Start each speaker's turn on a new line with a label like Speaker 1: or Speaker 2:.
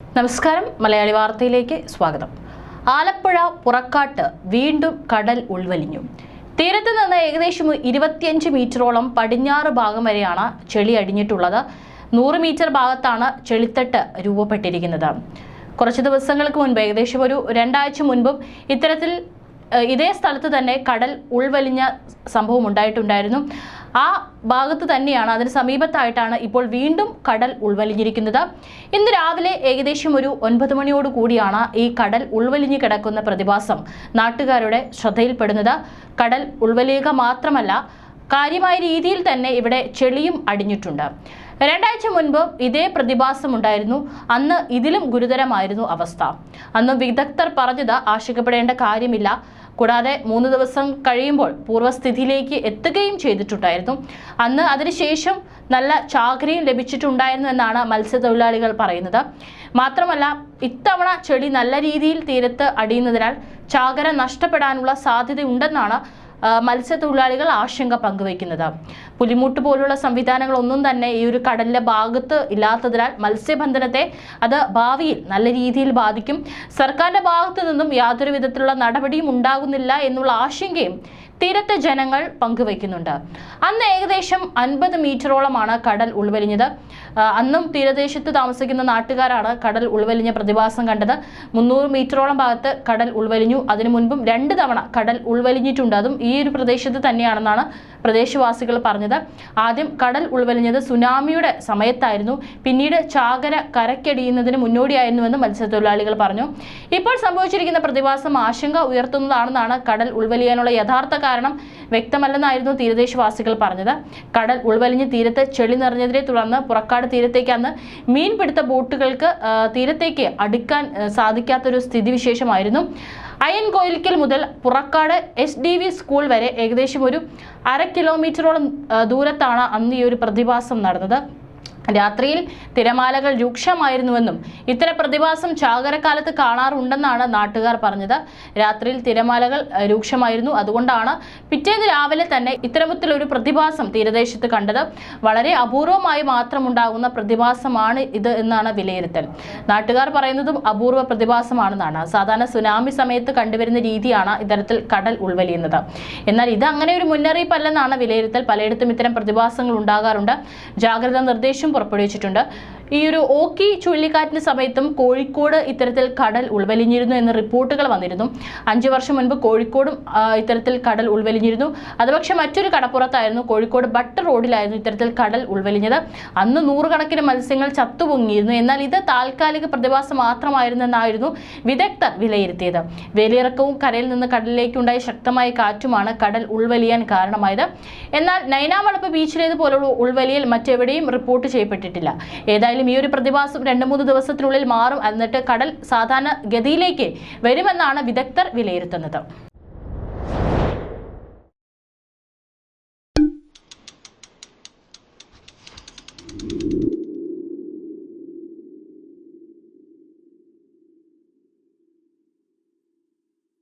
Speaker 1: നമസ്കാരം. മലയാളി വാർത്തയിലേക്ക് സ്വാഗതം. ആലപ്പുഴ പുറക്കാട്ട് വീണ്ടും കടൽ ഉൾവലിഞ്ഞു. തീരത്ത് നിന്ന് ഏകദേശം ഇരുപത്തിയഞ്ച് മീറ്ററോളം പടിഞ്ഞാറ് ഭാഗം വരെയാണ് ചെളി അടിഞ്ഞിട്ടുള്ളത്. നൂറ് മീറ്റർ ഭാഗത്താണ് ചെളിത്തട്ട് രൂപപ്പെട്ടിരിക്കുന്നത്. കുറച്ച് ദിവസങ്ങൾക്ക് മുൻപ് ഏകദേശം ഒരു രണ്ടാഴ്ച മുൻപും ഇത്തരത്തിൽ ഇതേ സ്ഥലത്ത് തന്നെ കടൽ ഉൾവലിഞ്ഞ സംഭവം ഉണ്ടായിട്ടുണ്ടായിരുന്നു. ആ ഭാഗത്ത് തന്നെയാണ് അതിന് സമീപത്തായിട്ടാണ് ഇപ്പോൾ വീണ്ടും കടൽ ഉൾവലിഞ്ഞിരിക്കുന്നത്. ഇന്ന് രാവിലെ ഏകദേശം ഒരു ഒൻപത് മണിയോട് കൂടിയാണ് ഈ കടൽ ഉൾവലിഞ്ഞു കിടക്കുന്ന പ്രതിഭാസം നാട്ടുകാരുടെ ശ്രദ്ധയിൽപ്പെടുന്നത്. കടൽ ഉൾവലിയുക മാത്രമല്ല കാര്യമായ രീതിയിൽ തന്നെ ഇവിടെ ചെളിയും അടിഞ്ഞിട്ടുണ്ട്. രണ്ടാഴ്ച മുൻപ് ഇതേ പ്രതിഭാസം ഉണ്ടായിരുന്നു. അന്ന് ഇതിലും ഗുരുതരമായിരുന്നു അവസ്ഥ. അന്ന് വിദഗ്ധർ പറഞ്ഞത് ആശങ്കപ്പെടേണ്ട കാര്യമില്ല. കൂടാതെ മൂന്ന് ദിവസം കഴിയുമ്പോൾ പൂർവസ്ഥിതിയിലേക്ക് എത്തുകയും ചെയ്തിട്ടുണ്ടായിരുന്നു. അന്ന് അതിനുശേഷം നല്ല ചാകരയും ലഭിച്ചിട്ടുണ്ടായിരുന്നു എന്നാണ് മത്സ്യത്തൊഴിലാളികൾ പറയുന്നത്. മാത്രമല്ല ഇത്തവണ ചെടി നല്ല രീതിയിൽ തീരത്ത് അടിയുന്നതിനാൽ ചാകര നഷ്ടപ്പെടാനുള്ള സാധ്യതയുണ്ടെന്നാണ് മത്സ്യത്തൊഴിലാളികൾ ആശങ്ക പങ്കുവയ്ക്കുന്നത്. പുലിമുട്ട് പോലുള്ള സംവിധാനങ്ങളൊന്നും തന്നെ ഈ ഒരു കടലിലെ ഭാഗത്ത് ഇല്ലാത്തതിനാൽ മത്സ്യബന്ധനത്തെ അത് ഭാവിയിൽ നല്ല രീതിയിൽ ബാധിക്കും. സർക്കാരിന്റെ ഭാഗത്തു നിന്നും യാതൊരു വിധത്തിലുള്ള നടപടിയും ഉണ്ടാകുന്നില്ല എന്നുള്ള ആശങ്കയും തീരത്തെ ജനങ്ങൾ പങ്കുവയ്ക്കുന്നുണ്ട്. അന്ന് ഏകദേശം അൻപത് മീറ്ററോളമാണ് കടൽ ഉൾവലിഞ്ഞത്. അന്നും തീരദേശത്ത് താമസിക്കുന്ന നാട്ടുകാരാണ് കടൽ ഉൾവലിഞ്ഞ പ്രതിഭാസം കണ്ടത്. മുന്നൂറ് മീറ്ററോളം ഭാഗത്ത് കടൽ ഉൾവലിഞ്ഞു. അതിനു മുൻപും രണ്ട് തവണ കടൽ ഉൾവലിഞ്ഞിട്ടുണ്ട്. അതും ഈ ഒരു പ്രദേശത്ത് തന്നെയാണെന്നാണ് പ്രദേശവാസികൾ പറഞ്ഞത്. ആദ്യം കടൽ ഉൾവലിഞ്ഞത് സുനാമിയുടെ സമയത്തായിരുന്നു. പിന്നീട് ചാകര കരക്കടിയുന്നതിന് മുന്നോടിയായിരുന്നുവെന്ന് മത്സ്യത്തൊഴിലാളികൾ പറഞ്ഞു. ഇപ്പോൾ സംഭവിച്ചിരിക്കുന്ന പ്രതിഭാസം ആശങ്ക ഉയർത്തുന്നതാണെന്നാണ് കടൽ ഉൾവലിയാനുള്ള യഥാർത്ഥ കാരണം വ്യക്തമല്ലെന്നായിരുന്നു തീരദേശവാസികൾ പറഞ്ഞത്. കടൽ ഉൾവലിഞ്ഞ് തീരത്ത് ചെളി നിറഞ്ഞതിനെ തുടർന്ന് പുറക്കാട് തീരത്തേക്ക് അന്ന് മീൻപിടുത്ത ബോട്ടുകൾക്ക് തീരത്തേക്ക് അടുക്കാൻ സാധിക്കാത്തൊരു സ്ഥിതിവിശേഷമായിരുന്നു. അയൻ കോയിലിക്കൽ മുതൽ Purakkad S D V school വരെ ഏകദേശം ഒരു അര കിലോമീറ്ററോളം ദൂരത്താണ് അന്ന് ഈ ഒരു പ്രതിഭാസം നടന്നത്. രാത്രിയിൽ തിരമാലകൾ രൂക്ഷമായിരുന്നുവെന്നും ഇത്തരം പ്രതിഭാസം ചാകരക്കാലത്ത് കാണാറുണ്ടെന്നാണ് നാട്ടുകാർ പറഞ്ഞത്. രാത്രിയിൽ തിരമാലകൾ രൂക്ഷമായിരുന്നു. അതുകൊണ്ടാണ് പിറ്റേന്ന് രാവിലെ തന്നെ ഇത്തരത്തിലൊരു പ്രതിഭാസം തീരദേശത്ത് കണ്ടത്. വളരെ അപൂർവമായി മാത്രം ഉണ്ടാകുന്ന പ്രതിഭാസമാണ് ഇത് എന്നാണ് വിലയിരുത്തൽ. നാട്ടുകാർ പറയുന്നതും അപൂർവ പ്രതിഭാസമാണെന്നാണ്. സാധാരണ സുനാമി സമയത്ത് കണ്ടുവരുന്ന രീതിയാണ് ഇത്തരത്തിൽ കടൽ ഉൾവലിയുന്നത്. എന്നാൽ ഇത് അങ്ങനെ ഒരു മുന്നറിയിപ്പല്ലെന്നാണ് വിലയിരുത്തൽ. പലയിടത്തും ഇത്തരം പ്രതിഭാസങ്ങൾ ഉണ്ടാകാറുണ്ട്. ജാഗ്രതാ നിർദ്ദേശം പുറപ്പെടുവിച്ചിട്ടുണ്ട്. ഈ ഒരു ഓക്കി ചുഴലിക്കാറ്റിന് സമയത്തും കോഴിക്കോട് ഇത്തരത്തിൽ കടൽ ഉൾവലിഞ്ഞിരുന്നു എന്ന റിപ്പോർട്ടുകൾ വന്നിരുന്നു. അഞ്ചു വർഷം മുൻപ് കോഴിക്കോടും ഇത്തരത്തിൽ കടൽ ഉൾവലിഞ്ഞിരുന്നു. അതുപക്ഷെ മറ്റൊരു കടപ്പുറത്തായിരുന്നു കോഴിക്കോട് ബട്ടർ റോഡിലായിരുന്നു ഇത്തരത്തിൽ കടൽ ഉൾവലിഞ്ഞത്. അന്ന് നൂറുകണക്കിന് മത്സ്യങ്ങൾ ചത്തുപൊങ്ങിയിരുന്നു. എന്നാൽ ഇത് താൽക്കാലിക പ്രതിഭാസം മാത്രമായിരുന്നെന്നായിരുന്നു വിദഗ്ധർ വിലയിരുത്തിയത്. വേലിയിറക്കവും കരയിൽ നിന്ന് കടലിലേക്കുണ്ടായ ശക്തമായ കാറ്റുമാണ് കടൽ ഉൾവലിയാൻ കാരണമായത്. എന്നാൽ നൈനാമളപ്പ് ബീച്ചിലേതുപോലുള്ള ഉൾവലിയൽ മറ്റെവിടെയും റിപ്പോർട്ട് ചെയ്യപ്പെട്ടിട്ടില്ല. ഏതായാലും ഈ ഒരു പ്രതിഭാസം രണ്ട് മൂന്ന് ദിവസത്തിനുള്ളിൽ മാറും. എന്നിട്ട് കടൽ സാധാരണ ഗതിയിലേക്ക് വരുമെന്നാണ് വിദഗ്ധർ വിലയിരുത്തുന്നത്.